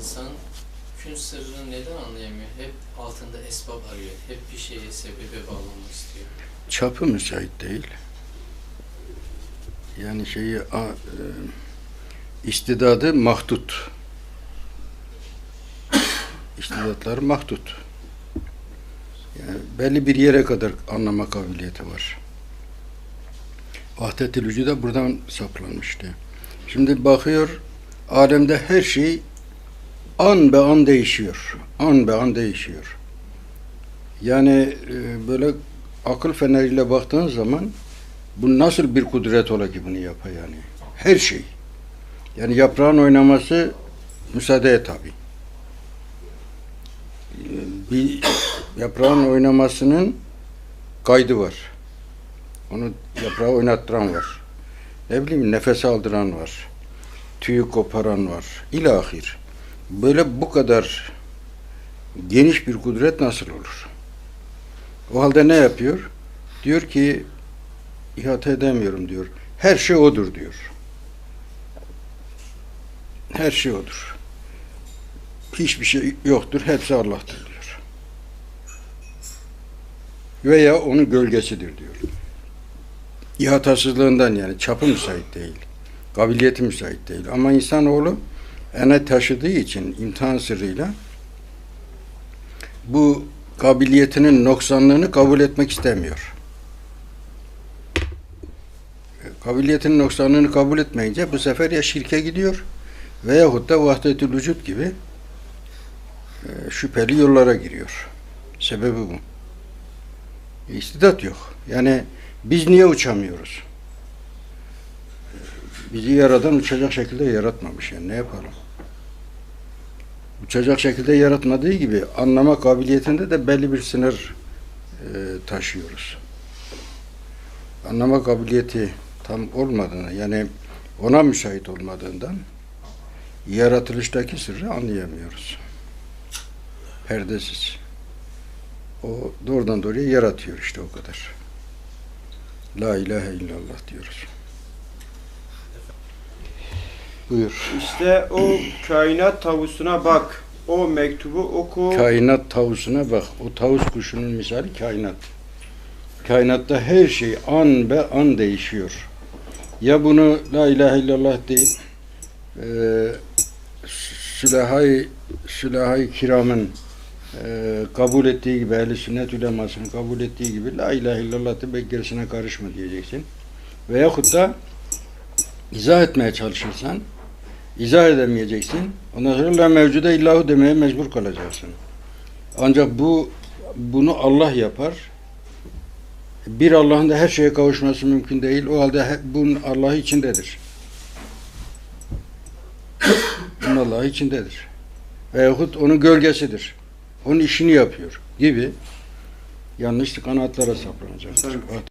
İnsan kün sırrını neden anlayamıyor? Hep altında esbab arıyor. Hep bir şeye, sebebe bağlanmak istiyor. Çapı müsait değil. Yani şeyi a- e, istidadı mahdut. İstidatları mahdut. Yani belli bir yere kadar anlama kabiliyeti var. Vahdetül vücuda buradan saplanmıştı. Şimdi bakıyor, alemde her şey an be an değişiyor. An be an değişiyor. Yani e, böyle akıl feneriyle baktığın zaman bu nasıl bir kudret ola ki bunu yapa yani. Her şey. Yani yaprağın oynaması müsaadeye tabi. Bir yaprağın oynamasının kaydı var. Onu yaprağı oynattıran var. Ne bileyim nefes aldıran var. Tüyü koparan var. İlahir. Böyle bu kadar geniş bir kudret nasıl olur? O halde ne yapıyor? Diyor ki ihata edemiyorum diyor. Her şey odur diyor. Her şey odur. Hiçbir şey yoktur. Hepsi Allah'tır diyor. Veya onun gölgesidir diyor. İhatasızlığından yani çapı müsait değil. Kabiliyeti müsait değil. Ama insanoğlu ene taşıdığı için imtihan sırrıyla bu kabiliyetinin noksanlığını kabul etmek istemiyor. Kabiliyetinin noksanlığını kabul etmeyince bu sefer ya şirke gidiyor veyahut da vahdetül vücut gibi e, şüpheli yollara giriyor. Sebebi bu. İstidat yok. Yani biz niye uçamıyoruz? Bizi yaradan uçacak şekilde yaratmamış yani ne yapalım? uçacak şekilde yaratmadığı gibi anlama kabiliyetinde de belli bir sınır e, taşıyoruz. Anlama kabiliyeti tam olmadığını yani ona müsait olmadığından yaratılıştaki sırrı anlayamıyoruz. Perdesiz. O doğrudan doğruya yaratıyor işte o kadar. La ilahe illallah diyoruz. Buyur. İşte o kainat tavusuna bak. O mektubu oku. Kainat tavusuna bak. O tavus kuşunun misali kainat. Kainatta her şey an be an değişiyor. Ya bunu la ilahe illallah değil, e, Sülahai kiramın e, kabul ettiği gibi, ehl sünnet ulemasının kabul ettiği gibi la ilahe illallah de gerisine karışma diyeceksin. Veyahut da izah etmeye çalışırsan izah edemeyeceksin. Ondan sonra la mevcude illahu demeye mecbur kalacaksın. Ancak bu bunu Allah yapar. Bir Allah'ın da her şeye kavuşması mümkün değil. O halde bunun Allah'ı içindedir. bunun Allah'ı içindedir. Veyahut onun gölgesidir. Onun işini yapıyor gibi yanlış kanatlara saplanacaktır. Tabii.